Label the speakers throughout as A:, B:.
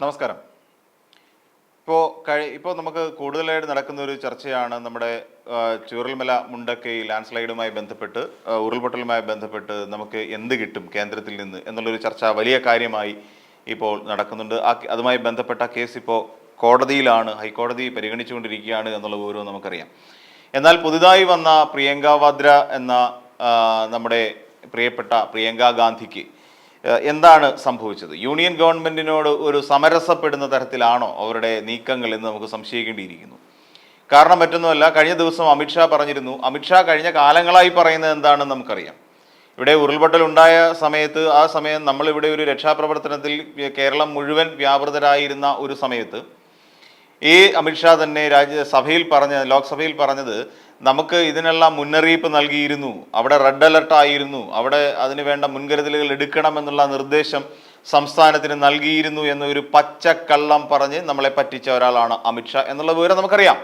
A: നമസ്കാരം. ഇപ്പോൾ കഴി ഇപ്പോൾ നമുക്ക് കൂടുതലായിട്ട് നടക്കുന്ന ഒരു ചർച്ചയാണ് നമ്മുടെ ആ, ചൂരൽമല മുണ്ടക്കൈ ലാൻഡ് സ്ലൈഡുമായി ബന്ധപ്പെട്ട് ഉരുൾപൊട്ടലുമായി ബന്ധപ്പെട്ട് നമുക്ക് എന്ത് കിട്ടും കേന്ദ്രത്തിൽ നിന്ന് എന്നുള്ളൊരു ചർച്ച വലിയ കാര്യമായി ഇപ്പോൾ നടക്കുന്നുണ്ട്. ആ അതുമായി ബന്ധപ്പെട്ട കേസ് ഇപ്പോൾ കോടതിയിലാണ് ഹൈക്കോടതി പരിഗണിച്ചുകൊണ്ടിരിക്കുകയാണ് എന്നുള്ള വിവരവും നമുക്കറിയാം. എന്നാൽ പുതുതായി വന്ന പ്രിയങ്ക വാദ്ര എന്ന നമ്മുടെ പ്രിയപ്പെട്ട പ്രിയങ്ക ഗാന്ധിക്ക് എന്താണ് സംഭവിച്ചത്? യൂണിയൻ ഗവൺമെന്റിനോട് ഒരു സമരസപ്പെടുന്ന തരത്തിലാണോ അവരുടെ നീക്കങ്ങൾ എന്ന് നമുക്ക് സംശയിക്കേണ്ടിയിരിക്കുന്നു. കാരണം മറ്റൊന്നുമല്ല കഴിഞ്ഞ ദിവസം അമിത്ഷാ പറഞ്ഞിരുന്നു അമിത്ഷാ കഴിഞ്ഞ കാലങ്ങളായി പറയുന്നത് എന്താണെന്ന് നമുക്കറിയാം. ഇവിടെ ഉരുൾപൊട്ടൽ ഉണ്ടായ സമയത്ത് ആ സമയം നമ്മളിവിടെ ഒരു രക്ഷാപ്രവർത്തനത്തിൽ കേരളം മുഴുവൻ വ്യാപൃതരായിരുന്ന ഒരു സമയത്ത് ഈ അമിത്ഷാ തന്നെ രാജ്യസഭയിൽ പറഞ്ഞ ലോക്സഭയിൽ പറഞ്ഞത് നമുക്ക് ഇതിനെല്ലാം മുന്നറിയിപ്പ് നൽകിയിരുന്നു. അവിടെ റെഡ് അലർട്ട് ആയിരുന്നു. അവിടെ അതിന് വേണ്ട മുൻകരുതലുകൾ എടുക്കണമെന്നുള്ള നിർദ്ദേശം സംസ്ഥാനത്തിന് നൽകിയിരുന്നു എന്നൊരു പച്ചക്കള്ളം പറഞ്ഞ് നമ്മളെ പറ്റിച്ച ഒരാളാണ് അമിത്ഷാ എന്നുള്ള വിവരം നമുക്കറിയാം.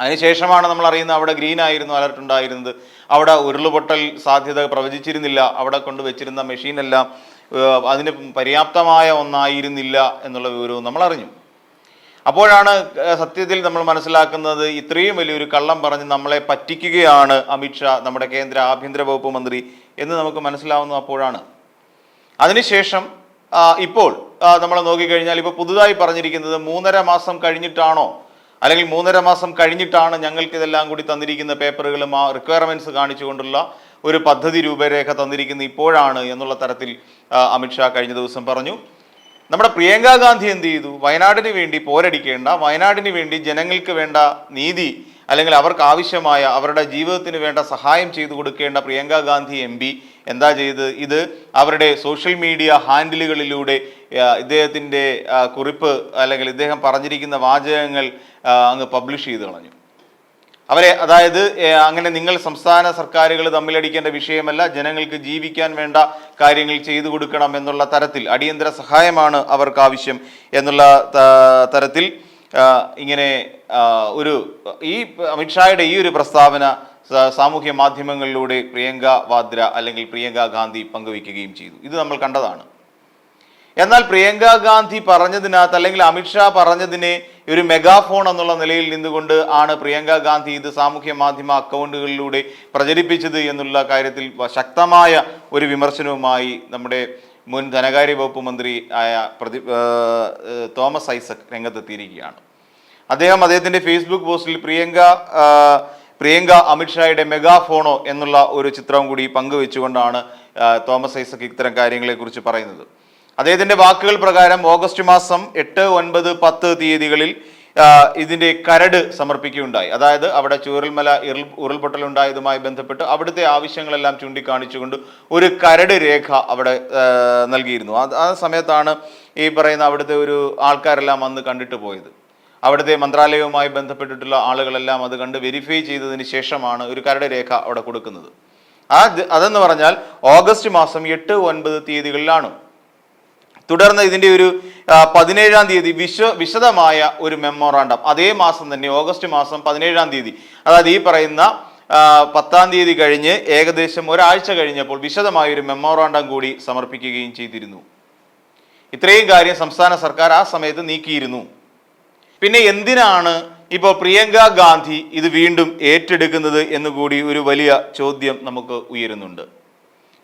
A: അതിനുശേഷമാണ് നമ്മൾ അറിയുന്നത് അവിടെ ഗ്രീൻ ആയിരുന്നു അലർട്ട് ഉണ്ടായിരുന്നത്. അവിടെ ഉരുളുപൊട്ടൽ സാധ്യത പ്രവചിച്ചിരുന്നില്ല. അവിടെ കൊണ്ട് വെച്ചിരുന്ന മെഷീനെല്ലാം അതിന് പര്യാപ്തമായ ഒന്നായിരുന്നില്ല എന്നുള്ള വിവരവും നമ്മൾ അറിഞ്ഞു. അപ്പോഴാണ് സത്യത്തിൽ നമ്മൾ മനസ്സിലാക്കുന്നത് ഇത്രയും വലിയൊരു കള്ളം പറഞ്ഞ് നമ്മളെ പറ്റിക്കുകയാണ് അമിത്ഷാ നമ്മുടെ കേന്ദ്ര ആഭ്യന്തര വകുപ്പ് മന്ത്രി എന്ന് നമുക്ക് മനസ്സിലാവുന്നത് അപ്പോഴാണ്. അതിനുശേഷം ഇപ്പോൾ നമ്മൾ നോക്കിക്കഴിഞ്ഞാൽ ഇപ്പോൾ പുതുതായി പറഞ്ഞിരിക്കുന്നത് മൂന്നര മാസം കഴിഞ്ഞിട്ടാണോ അല്ലെങ്കിൽ മൂന്നര മാസം കഴിഞ്ഞിട്ടാണ് ഞങ്ങൾക്ക് ഇതെല്ലാം കൂടി തന്നിരിക്കുന്ന പേപ്പറുകളും ആ റിക്വയർമെന്റ്സ് കാണിച്ചുകൊണ്ടുള്ള ഒരു പദ്ധതി രൂപരേഖ തന്നിരിക്കുന്നത് ഇപ്പോഴാണ് എന്നുള്ള തരത്തിൽ അമിത്ഷാ കഴിഞ്ഞ ദിവസം പറഞ്ഞു. നമ്മുടെ പ്രിയങ്ക ഗാന്ധി എന്ത് ചെയ്തു? വയനാടിന് വേണ്ടി പോരടിക്കേണ്ട വയനാടിന് വേണ്ടി ജനങ്ങൾക്ക് വേണ്ട നീതി അല്ലെങ്കിൽ അവർക്ക് ആവശ്യമായ അവരുടെ ജീവിതത്തിന് വേണ്ട സഹായം ചെയ്തു കൊടുക്കേണ്ട പ്രിയങ്ക ഗാന്ധി എം പി എന്താ ചെയ്ത് ഇത് അവരുടെ സോഷ്യൽ മീഡിയ ഹാൻഡിലുകളിലൂടെ ഇദ്ദേഹത്തിന്റെ കുറിപ്പ് അല്ലെങ്കിൽ ഇദ്ദേഹം പറഞ്ഞിരിക്കുന്ന വാചകങ്ങൾ അങ്ങ് പബ്ലിഷ് ചെയ്ത് കളഞ്ഞു. അവരെ അതായത് അങ്ങനെ നിങ്ങൾ സംസ്ഥാന സർക്കാരുകൾ തമ്മിലടിക്കേണ്ട വിഷയമല്ല ജനങ്ങൾക്ക് ജീവിക്കാൻ വേണ്ട കാര്യങ്ങൾ ചെയ്തു കൊടുക്കണം എന്നുള്ള തരത്തിൽ അടിയന്തര സഹായമാണ് അവർക്ക് ആവശ്യം എന്നുള്ള തരത്തിൽ ഇങ്ങനെ ഒരു ഈ അമിത്ഷായുടെ ഈ ഒരു പ്രസ്താവന സാമൂഹ്യ മാധ്യമങ്ങളിലൂടെ പ്രിയങ്ക വാദ്ര അല്ലെങ്കിൽ പ്രിയങ്ക ഗാന്ധി പങ്കുവയ്ക്കുകയും ചെയ്തു. ഇത് നമ്മൾ കണ്ടതാണ്. എന്നാൽ പ്രിയങ്ക ഗാന്ധി പറഞ്ഞതിനകത്ത് അല്ലെങ്കിൽ അമിത്ഷാ പറഞ്ഞതിനെ ഒരു മെഗാഫോൺ എന്നുള്ള നിലയിൽ നിന്നുകൊണ്ട് ആണ് പ്രിയങ്ക ഗാന്ധി ഇത് സാമൂഹ്യ മാധ്യമ അക്കൗണ്ടുകളിലൂടെ പ്രചരിപ്പിച്ചത് എന്നുള്ള കാര്യത്തിൽ ശക്തമായ ഒരു വിമർശനവുമായി നമ്മുടെ മുൻ ധനകാര്യ വകുപ്പ് മന്ത്രി ആയ പ്രതി തോമസ് ഐസക് രംഗത്തെത്തിയിരിക്കുകയാണ്. അദ്ദേഹം അദ്ദേഹത്തിന്റെ ഫേസ്ബുക്ക് പോസ്റ്റിൽ പ്രിയങ്ക പ്രിയങ്ക അമിത്ഷായുടെ മെഗാഫോണോ എന്നുള്ള ഒരു ചിത്രം കൂടി പങ്കുവെച്ചുകൊണ്ടാണ് തോമസ് ഐസക് ഇത്തരം കാര്യങ്ങളെക്കുറിച്ച് പറയുന്നത്. അദ്ദേഹത്തിന്റെ വാക്കുകൾ പ്രകാരം ഓഗസ്റ്റ് മാസം എട്ട് ഒൻപത് പത്ത് തീയതികളിൽ ഇതിന്റെ കരട് സമർപ്പിക്കുകയുണ്ടായി. അതായത് അവിടെ ചൂരൽമല ഇറൽ ഉരുൾപൊട്ടലുണ്ടായതുമായി ബന്ധപ്പെട്ട് അവിടുത്തെ ആവശ്യങ്ങളെല്ലാം ചൂണ്ടിക്കാണിച്ചുകൊണ്ട് ഒരു കരട് രേഖ അവിടെ നൽകിയിരുന്നു. ആ സമയത്താണ് ഈ പറയുന്ന അവിടുത്തെ ഒരു ആൾക്കാരെല്ലാം വന്ന് കണ്ടിട്ട് പോയത്. അവിടുത്തെ മന്ത്രാലയവുമായി ബന്ധപ്പെട്ടിട്ടുള്ള ആളുകളെല്ലാം അത് കണ്ട് വെരിഫൈ ചെയ്തതിന് ശേഷമാണ് ഒരു കരട് രേഖ അവിടെ കൊടുക്കുന്നത്. ആ അതെന്ന് പറഞ്ഞാൽ ഓഗസ്റ്റ് മാസം എട്ട് ഒൻപത് തീയതികളിലാണ്. തുടർന്ന് ഇതിന്റെ ഒരു പതിനേഴാം തീയതി വിശ്വ വിശദമായ ഒരു മെമ്മോറാണ്ടം. അതേ മാസം തന്നെ ഓഗസ്റ്റ് മാസം പതിനേഴാം തീയതി. അതായത് ഈ പറയുന്ന പത്താം തീയതി കഴിഞ്ഞ് ഏകദേശം ഒരാഴ്ച കഴിഞ്ഞപ്പോൾ വിശദമായ ഒരു മെമ്മോറാണ്ടം കൂടി സമർപ്പിക്കുകയും ചെയ്തിരുന്നു. ഇത്രയും കാര്യം സംസ്ഥാന സർക്കാർ ആ സമയത്ത് നീക്കിയിരുന്നു. പിന്നെ എന്തിനാണ് ഇപ്പോൾ പ്രിയങ്ക ഗാന്ധി ഇത് വീണ്ടും ഏറ്റെടുക്കുന്നത് എന്നുകൂടി ഒരു വലിയ ചോദ്യം നമുക്ക് ഉയരുന്നുണ്ട്.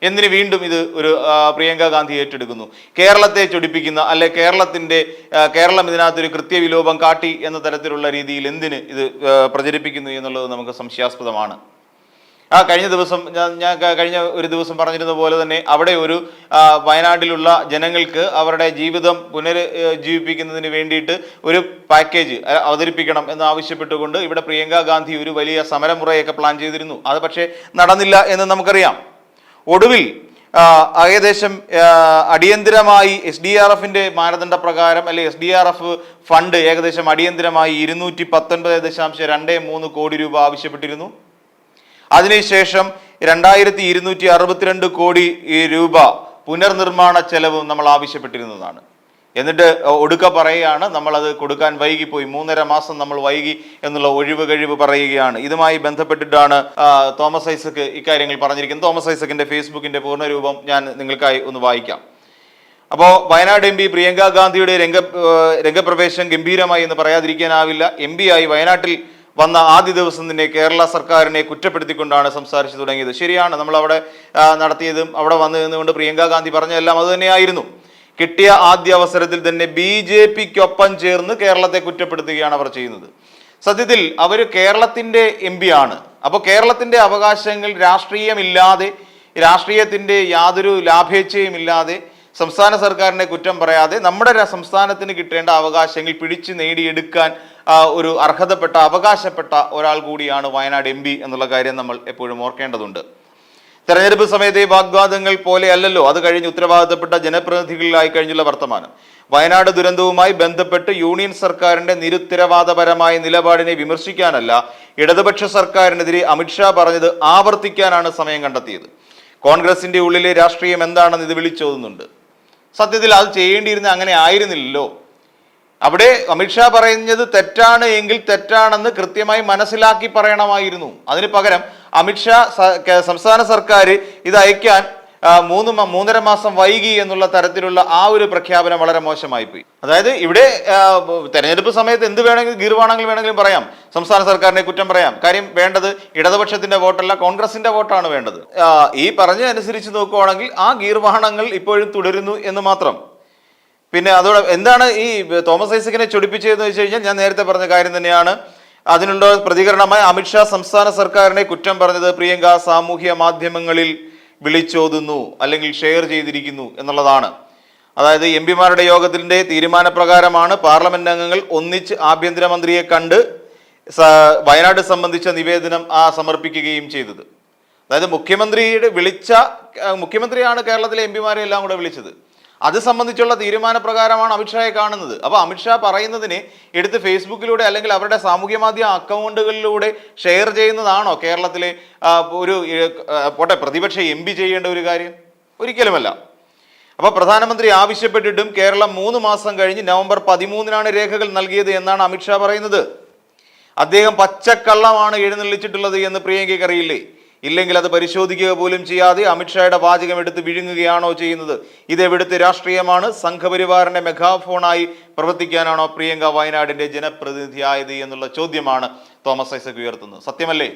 A: എന്തിന് വീണ്ടും ഇത് ഒരു പ്രിയങ്ക ഗാന്ധി ഏറ്റെടുക്കുന്നു? കേരളത്തെ ചൊടിപ്പിക്കുന്ന അല്ലെ കേരളത്തിന്റെ കേരളം ഇതിനകത്തൊരു കൃത്യവിലോപം കാട്ടി എന്ന തരത്തിലുള്ള രീതിയിൽ എന്തിന് ഇത് പ്രചരിപ്പിക്കുന്നു എന്നുള്ളത് നമുക്ക് സംശയാസ്പദമാണ്. ആ കഴിഞ്ഞ ദിവസം ഞാൻ കഴിഞ്ഞ ഒരു ദിവസം പറഞ്ഞിരുന്ന പോലെ തന്നെ അവിടെ ഒരു വയനാട്ടിലുള്ള ജനങ്ങൾക്ക് അവരുടെ ജീവിതം പുനരുജ്ജീവിപ്പിക്കുന്നതിന് വേണ്ടിയിട്ട് ഒരു പാക്കേജ് അവതരിപ്പിക്കണം എന്ന് ആവശ്യപ്പെട്ടുകൊണ്ട് ഇവിടെ പ്രിയങ്ക ഗാന്ധി ഒരു വലിയ സമരമുറയൊക്കെ പ്ലാൻ ചെയ്തിരുന്നു. അത് പക്ഷേ നടന്നില്ല എന്ന് നമുക്കറിയാം. ഒടുവിൽ ഏകദേശം അടിയന്തിരമായി എസ് ഡി ആർ എഫിന്റെ മാനദണ്ഡ പ്രകാരം അല്ലെ S D R F fund ഏകദേശം അടിയന്തിരമായി ഇരുന്നൂറ്റി പത്തൊൻപത് ദശാംശം രണ്ട് മൂന്ന് കോടി രൂപ ആവശ്യപ്പെട്ടിരുന്നു. അതിനുശേഷം രണ്ടായിരത്തി ഇരുന്നൂറ്റി അറുപത്തിരണ്ട് കോടി രൂപ പുനർനിർമ്മാണ ചെലവും നമ്മൾ ആവശ്യപ്പെട്ടിരുന്നതാണ്. എന്നിട്ട് ഒടുക്ക പറയുകയാണ് നമ്മളത് കൊടുക്കാൻ വൈകിപ്പോയി മൂന്നര മാസം നമ്മൾ വൈകി എന്നുള്ള ഒഴിവ് കഴിവ് പറയുകയാണ്. ഇതുമായി ബന്ധപ്പെട്ടിട്ടാണ് തോമസ് ഐസക്ക് ഇക്കാര്യങ്ങൾ പറഞ്ഞിരിക്കുന്നത്. തോമസ് ഐസക്കിന്റെ ഫേസ്ബുക്കിന്റെ പൂർണരൂപം ഞാൻ നിങ്ങൾക്കായി ഒന്ന് വായിക്കാം. അപ്പോൾ വയനാട് എം പി പ്രിയങ്ക ഗാന്ധിയുടെ രംഗ രംഗപ്രവേശം ഗംഭീരമായി എന്ന് പറയാതിരിക്കാനാവില്ല. എം പി ആയി വയനാട്ടിൽ വന്ന ആദ്യ ദിവസം തന്നെ കേരള സർക്കാരിനെ കുറ്റപ്പെടുത്തിക്കൊണ്ടാണ് സംസാരിച്ചു തുടങ്ങിയത്. ശരിയാണ് നമ്മൾ അവിടെ നടത്തിയതും അവിടെ വന്നു നിന്നുകൊണ്ട് പ്രിയങ്ക ഗാന്ധി പറഞ്ഞതെല്ലാം അത് തന്നെയായിരുന്നു. കിട്ടിയ ആദ്യ അവസരത്തിൽ തന്നെ ബി ജെ പിക്കൊപ്പം ചേർന്ന് കേരളത്തെ കുറ്റപ്പെടുത്തുകയാണ് അവർ ചെയ്യുന്നത്. സത്യത്തിൽ അവർ കേരളത്തിന്റെ എം പി ആണ്. അപ്പോൾ കേരളത്തിന്റെ അവകാശങ്ങൾ രാഷ്ട്രീയമില്ലാതെ രാഷ്ട്രീയത്തിന്റെ യാതൊരു ലാഭേച്ഛയും ഇല്ലാതെ സംസ്ഥാന സർക്കാരിനെ കുറ്റം പറയാതെ നമ്മുടെ സംസ്ഥാനത്തിന് കിട്ടേണ്ട അവകാശങ്ങൾ പിടിച്ചു നേടിയെടുക്കാൻ ഒരു അർഹതപ്പെട്ട അവകാശപ്പെട്ട ഒരാൾ കൂടിയാണ് വയനാട് എം എന്നുള്ള കാര്യം നമ്മൾ എപ്പോഴും ഓർക്കേണ്ടതുണ്ട്. തെരഞ്ഞെടുപ്പ് സമയത്തെ വാഗ്വാദങ്ങൾ പോലെ അല്ലല്ലോ അത് കഴിഞ്ഞ് ഉത്തരവാദിത്തപ്പെട്ട ജനപ്രതിനിധികളിലായി കഴിഞ്ഞുള്ള വർത്തമാനം. വയനാട് ദുരന്തവുമായി ബന്ധപ്പെട്ട് യൂണിയൻ സർക്കാരിന്റെ നിരുത്തരവാദപരമായ നിലപാടിനെ വിമർശിക്കാനല്ല ഇടതുപക്ഷ സർക്കാരിനെതിരെ അമിത്ഷാ പറഞ്ഞത് ആവർത്തിക്കാനാണ് സമയം കണ്ടെത്തിയത്. കോൺഗ്രസിന്റെ ഉള്ളിലെ രാഷ്ട്രീയം എന്താണെന്ന് ഇത് വിളിച്ചോതുന്നുണ്ട്. സത്യത്തിൽ അത് ചെയ്യേണ്ടിയിരുന്ന അങ്ങനെ ആയിരുന്നില്ലല്ലോ. അവിടെ അമിത്ഷാ പറയുന്നത് തെറ്റാണ് എങ്കിൽ തെറ്റാണെന്ന് കൃത്യമായി മനസ്സിലാക്കി പറയണമായിരുന്നു. അതിന് പകരം അമിത്ഷാ സംസ്ഥാന സർക്കാർ ഇത് അയക്കാൻ മൂന്ന് മൂന്നര മാസം വൈകി എന്നുള്ള തരത്തിലുള്ള ആ ഒരു പ്രഖ്യാപനം വളരെ മോശമായി പോയി. അതായത് ഇവിടെ തെരഞ്ഞെടുപ്പ് സമയത്ത് എന്ത് വേണമെങ്കിലും ഗീർവാണെങ്കിൽ വേണമെങ്കിലും പറയാം. സംസ്ഥാന സർക്കാരിനെ കുറ്റം പറയാം. കാര്യം വേണ്ടത് ഇടതുപക്ഷത്തിന്റെ വോട്ടല്ല കോൺഗ്രസിന്റെ വോട്ടാണ് വേണ്ടത്. ഈ ഈ പറഞ്ഞതനുസരിച്ച് നോക്കുവാണെങ്കിൽ ആ ഗീർവാണങ്ങൾ ഇപ്പോഴും തുടരുന്നു എന്ന് മാത്രം. പിന്നെ അതോടെ എന്താണ് ഈ തോമസ് ഐസക്കിനെ ചൊടിപ്പിച്ചതെന്ന് വെച്ച് കഴിഞ്ഞാൽ ഞാൻ നേരത്തെ പറഞ്ഞ കാര്യം തന്നെയാണ്. അതിനുള്ള പ്രതികരണമായി അമിത്ഷാ സംസ്ഥാന സർക്കാരിനെ കുറ്റം പറഞ്ഞത് പ്രിയങ്ക സാമൂഹ്യ മാധ്യമങ്ങളിൽ വിളിച്ചോതുന്നു അല്ലെങ്കിൽ ഷെയർ ചെയ്തിരിക്കുന്നു എന്നുള്ളതാണ്. അതായത് എം പിമാരുടെ യോഗത്തിന്റെ തീരുമാനപ്രകാരമാണ് പാർലമെന്റ് അംഗങ്ങൾ ഒന്നിച്ച് ആഭ്യന്തരമന്ത്രിയെ കണ്ട് വയനാട് സംബന്ധിച്ച നിവേദനം ആ സമർപ്പിക്കുകയും ചെയ്തത്. അതായത് മുഖ്യമന്ത്രിയുടെ വിളിച്ച മുഖ്യമന്ത്രിയാണ് കേരളത്തിലെ എം പിമാരെ എല്ലാം കൂടെ വിളിച്ചത്. അത് സംബന്ധിച്ചുള്ള തീരുമാനപ്രകാരമാണ് അമിത്ഷായെ കാണുന്നത്. അപ്പോൾ അമിത്ഷാ പറയുന്നതിനെ എടുത്ത് ഫേസ്ബുക്കിലൂടെ അല്ലെങ്കിൽ അവരുടെ സാമൂഹ്യ മാധ്യമ അക്കൗണ്ടുകളിലൂടെ ഷെയർ ചെയ്യുന്നതാണോ കേരളത്തിലെ ഒരു പോട്ടെ പ്രതിപക്ഷ എം ചെയ്യേണ്ട ഒരു കാര്യം? ഒരിക്കലുമല്ല. അപ്പോൾ പ്രധാനമന്ത്രി ആവശ്യപ്പെട്ടിട്ടും കേരളം മൂന്ന് മാസം കഴിഞ്ഞ് നവംബർ പതിമൂന്നിനാണ് രേഖകൾ നൽകിയത് എന്നാണ് അമിത്ഷാ പറയുന്നത്. അദ്ദേഹം പച്ചക്കള്ളമാണ് എഴുന്നള്ളിച്ചിട്ടുള്ളത് എന്ന് പ്രിയങ്കയ്ക്ക് അറിയില്ലേ? ഇല്ലെങ്കിൽ അത് പരിശോധിക്കുക പോലും ചെയ്യാതെ അമിത്ഷായുടെ വാചകം എടുത്ത് വിഴുങ്ങുകയാണോ ചെയ്യുന്നത്? ഇത് എവിടുത്തെ രാഷ്ട്രീയമാണ്? സംഘപരിവാറിന്റെ മെഗാഫോണായി പ്രവർത്തിക്കാനാണോ പ്രിയങ്ക വയനാടിന്റെ ജനപ്രതിനിധിയായത് എന്നുള്ള ചോദ്യമാണ് തോമസ് ഐസക് ഉയർത്തുന്നത്. സത്യമല്ലേ?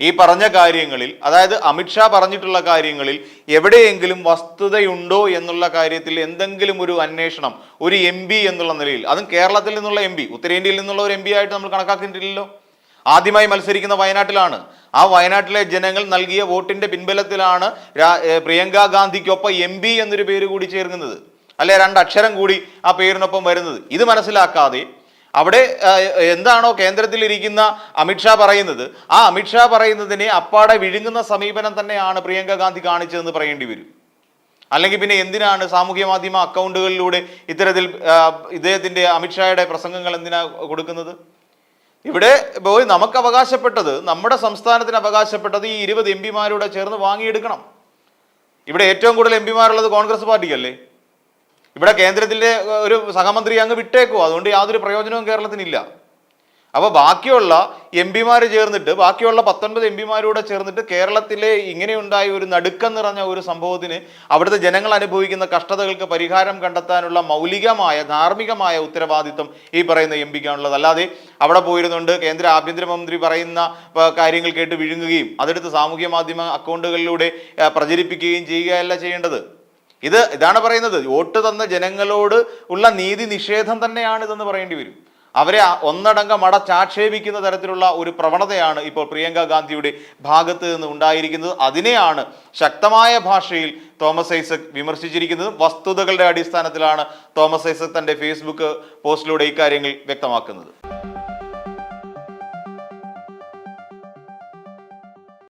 A: ഈ പറഞ്ഞ കാര്യങ്ങളിൽ അതായത് അമിത്ഷാ പറഞ്ഞിട്ടുള്ള കാര്യങ്ങളിൽ എവിടെയെങ്കിലും വസ്തുതയുണ്ടോ എന്നുള്ള കാര്യത്തിൽ എന്തെങ്കിലും ഒരു അന്വേഷണം ഒരു എം എന്നുള്ള നിലയിൽ അതും കേരളത്തിൽ നിന്നുള്ള എം ഉത്തരേന്ത്യയിൽ നിന്നുള്ള ഒരു എം ആയിട്ട് നമ്മൾ കണക്കാക്കിയിട്ടില്ലല്ലോ? ആദ്യമായി മത്സരിക്കുന്ന വയനാട്ടിലാണ്. ആ വയനാട്ടിലെ ജനങ്ങൾ നൽകിയ വോട്ടിന്റെ പിൻബലത്തിലാണ് പ്രിയങ്ക ഗാന്ധിക്കൊപ്പം എം പി എന്നൊരു പേര് കൂടി ചേർക്കുന്നത് അല്ലെ രണ്ട് അക്ഷരം കൂടി ആ പേരിനൊപ്പം വരുന്നത്. ഇത് മനസ്സിലാക്കാതെ അവിടെ എന്താണോ കേന്ദ്രത്തിലിരിക്കുന്ന അമിത്ഷാ പറയുന്നത്. ആ അമിത്ഷാ പറയുന്നതിനെ അപ്പാടെ വിഴുങ്ങുന്ന സമീപനം തന്നെയാണ് പ്രിയങ്ക ഗാന്ധി കാണിച്ചതെന്ന് പറയേണ്ടി വരും. അല്ലെങ്കിൽ പിന്നെ എന്തിനാണ് സാമൂഹ്യ മാധ്യമ അക്കൗണ്ടുകളിലൂടെ ഇത്തരത്തിൽ ഇദ്ദേഹത്തിന്റെ അമിത്ഷായുടെ പ്രസംഗങ്ങൾ എന്തിനാ കൊടുക്കുന്നത്? ഇവിടെ പോയി നമുക്ക് അവകാശപ്പെട്ടത് നമ്മുടെ സംസ്ഥാനത്തിന് അവകാശപ്പെട്ടത് ഈ ഇരുപത് എം പിമാരൂടെ ചേർന്ന് വാങ്ങിയെടുക്കണം. ഇവിടെ ഏറ്റവും കൂടുതൽ എം പിമാരുള്ളത് കോൺഗ്രസ് പാർട്ടിക്കല്ലേ? ഇവിടെ കേന്ദ്രത്തിന്റെ ഒരു സഹമന്ത്രി അങ്ങ് വിട്ടേക്കോ അതുകൊണ്ട് യാതൊരു പ്രയോജനവും കേരളത്തിനില്ല. അപ്പോൾ ബാക്കിയുള്ള എം പിമാർ ചേർന്നിട്ട് ബാക്കിയുള്ള പത്തൊൻപത് എം പിമാരൂടെ ചേർന്നിട്ട് കേരളത്തിലെ ഇങ്ങനെയുണ്ടായ ഒരു നടുക്കം നിറഞ്ഞ ഒരു സംഭവത്തിന് അവിടുത്തെ ജനങ്ങൾ അനുഭവിക്കുന്ന കഷ്ടതകൾക്ക് പരിഹാരം കണ്ടെത്താനുള്ള മൗലികമായ ധാർമ്മികമായ ഉത്തരവാദിത്വം ഈ പറയുന്ന എം പിക്കാണുള്ളത്. അല്ലാതെ അവിടെ പോയിരുന്നുണ്ട് കേന്ദ്ര ആഭ്യന്തരമന്ത്രി പറയുന്ന കാര്യങ്ങൾ കേട്ട് വിഴുങ്ങുകയും അതെടുത്ത് സാമൂഹ്യ മാധ്യമ അക്കൗണ്ടുകളിലൂടെ പ്രചരിപ്പിക്കുകയും ചെയ്യുകയല്ല ചെയ്യേണ്ടത്. ഇത് ഇതാണ് പറയുന്നത് വോട്ട് തന്ന ജനങ്ങളോട് ഉള്ള നീതി നിഷേധം തന്നെയാണ് ഇതെന്ന് പറയേണ്ടി വരും. അവരെ ഒന്നടങ്കം അടച്ചാക്ഷേപിക്കുന്ന തരത്തിലുള്ള ഒരു പ്രവണതയാണ് ഇപ്പോൾ പ്രിയങ്ക ഗാന്ധിയുടെ ഭാഗത്ത് നിന്ന് ഉണ്ടായിരിക്കുന്നത്. അതിനെയാണ് ശക്തമായ ഭാഷയിൽ തോമസ് ഐസക് വിമർശിച്ചിരിക്കുന്നത് വസ്തുതകളുടെ അടിസ്ഥാനത്തിലാണ് തോമസ് ഐസക് തന്റെ ഫേസ്ബുക്ക് പോസ്റ്റിലൂടെ ഇക്കാര്യങ്ങൾ വ്യക്തമാക്കുന്നത്.